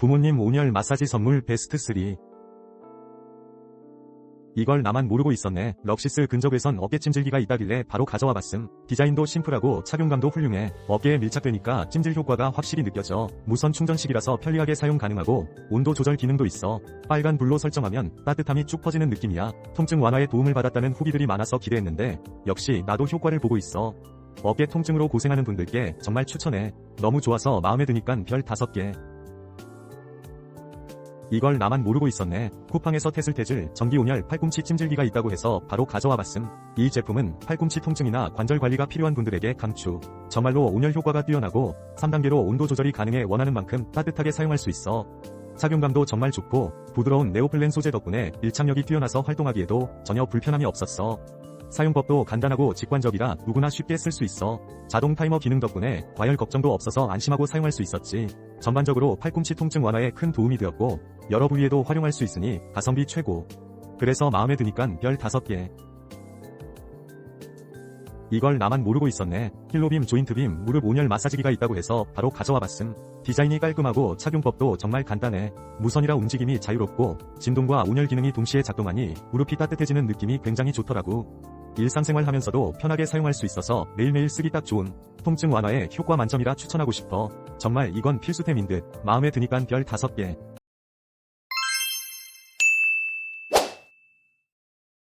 부모님 온열 마사지 선물 베스트 3. 이걸 나만 모르고 있었네. 럭시스 근접에선 어깨 찜질기가 있다길래 바로 가져와 봤음. 디자인도 심플하고 착용감도 훌륭해. 어깨에 밀착되니까 찜질 효과가 확실히 느껴져. 무선 충전식이라서 편리하게 사용 가능하고 온도 조절 기능도 있어. 빨간 불로 설정하면 따뜻함이 쭉 퍼지는 느낌이야. 통증 완화에 도움을 받았다는 후기들이 많아서 기대했는데 역시 나도 효과를 보고 있어. 어깨 통증으로 고생하는 분들께 정말 추천해. 너무 좋아서 마음에 드니깐 별 5개. 이걸 나만 모르고 있었네. 쿠팡에서 테슬테즐 전기 온열 팔꿈치 찜질기가 있다고 해서 바로 가져와 봤음. 이 제품은 팔꿈치 통증이나 관절 관리가 필요한 분들에게 강추. 정말로 온열 효과가 뛰어나고 3단계로 온도 조절이 가능해 원하는 만큼 따뜻하게 사용할 수 있어. 착용감도 정말 좋고 부드러운 네오플랜 소재 덕분에 밀착력이 뛰어나서 활동하기에도 전혀 불편함이 없었어. 사용법도 간단하고 직관적이라 누구나 쉽게 쓸 수 있어. 자동 타이머 기능 덕분에 과열 걱정도 없어서 안심하고 사용할 수 있었지. 전반적으로 팔꿈치 통증 완화에 큰 도움이 되었고 여러 부위에도 활용할 수 있으니 가성비 최고. 그래서 마음에 드니깐 별 5개. 이걸 나만 모르고 있었네. 힐로빔 조인트빔 무릎 온열 마사지기가 있다고 해서 바로 가져와 봤음. 디자인이 깔끔하고 착용법도 정말 간단해. 무선이라 움직임이 자유롭고 진동과 온열 기능이 동시에 작동하니 무릎이 따뜻해지는 느낌이 굉장히 좋더라고. 일상생활 하면서도 편하게 사용할 수 있어서 매일매일 쓰기 딱 좋은 통증 완화에 효과 만점이라 추천하고 싶어. 정말 이건 필수템인 듯 마음에 드니깐 별 5개.